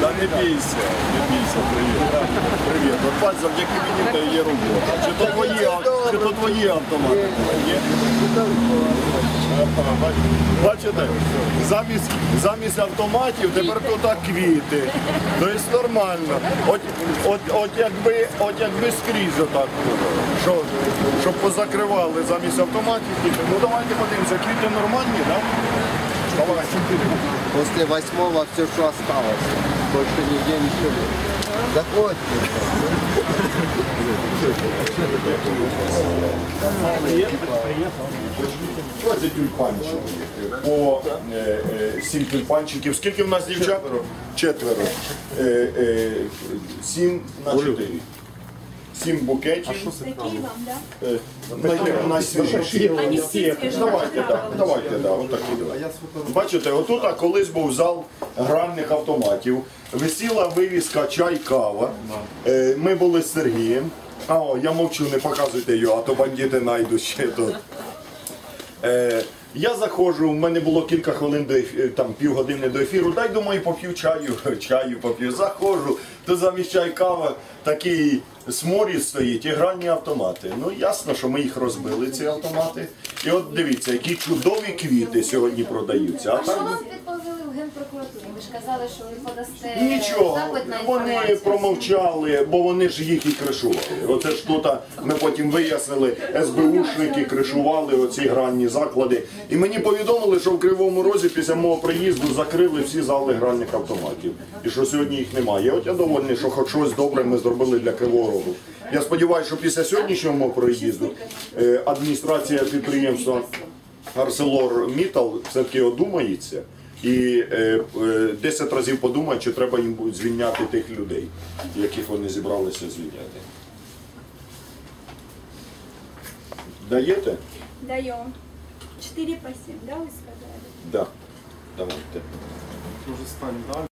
Да не бійся, не бійся, привіт. Привіт. От завдяки мені та є робота. Чи то твої авто? Чи то твої автомати? Бачите, замість, замість автоматів тепер тут квіти. Тобто нормально. От, от, от, якби, от якби скрізь отак було. Що, щоб позакривали замість автоматів. Ну давайте подивимося, квіти нормальні, так? После восьмого все, что осталось. Больше нигде ничего нет. Заходите. Ось тюльпанчики. По е, е, сім тюльпанчиків. Скільки в нас дівчат? Четверо. Е, е, сім на чотири. Сім букетів. Такий вам, да? Е, най- найсвіжіші. Свежие. Давайте, давайте, да, отакі. давайте. Бачите, отут а колись був зал гральних автоматів. Висіла вивіска чай, кава. Е, Ми були з Сергієм. А, о, я мовчу, не показуйте його, а то бандити знайдуть ще тут. Е, я заходжу, в мене було кілька хвилин до ефі- там півгодини до ефіру. Дай думаю, поп'ю чаю, чаю поп'ю. Заходжу, то замість чай кава такий сморід стоїть і гральні автомати. Ну ясно, що ми їх розбили, ці автомати. І от дивіться, які чудові квіти сьогодні продаються. А так генпрокуратурі? Ви ж казали, що ви подасте Нічого, запит на вони інформацію. промовчали, бо вони ж їх і кришували. Оце ж тут ми потім вияснили, СБУшники кришували оці гральні заклади. І мені повідомили, що в Кривому Розі після мого приїзду закрили всі зали гральних автоматів. І що сьогодні їх немає. От я довольний, що хоч щось добре ми зробили для Кривого Рогу. Я сподіваюся, що після сьогоднішнього мого приїзду е, адміністрація підприємства Арселор Мітал все-таки одумається і е, е, 10 разів подумають, чи треба їм буде звільняти тих людей, яких вони зібралися звільняти. Даєте? Даємо. 4 по 7, да, ви сказали? Да. Давайте. Може стань далі.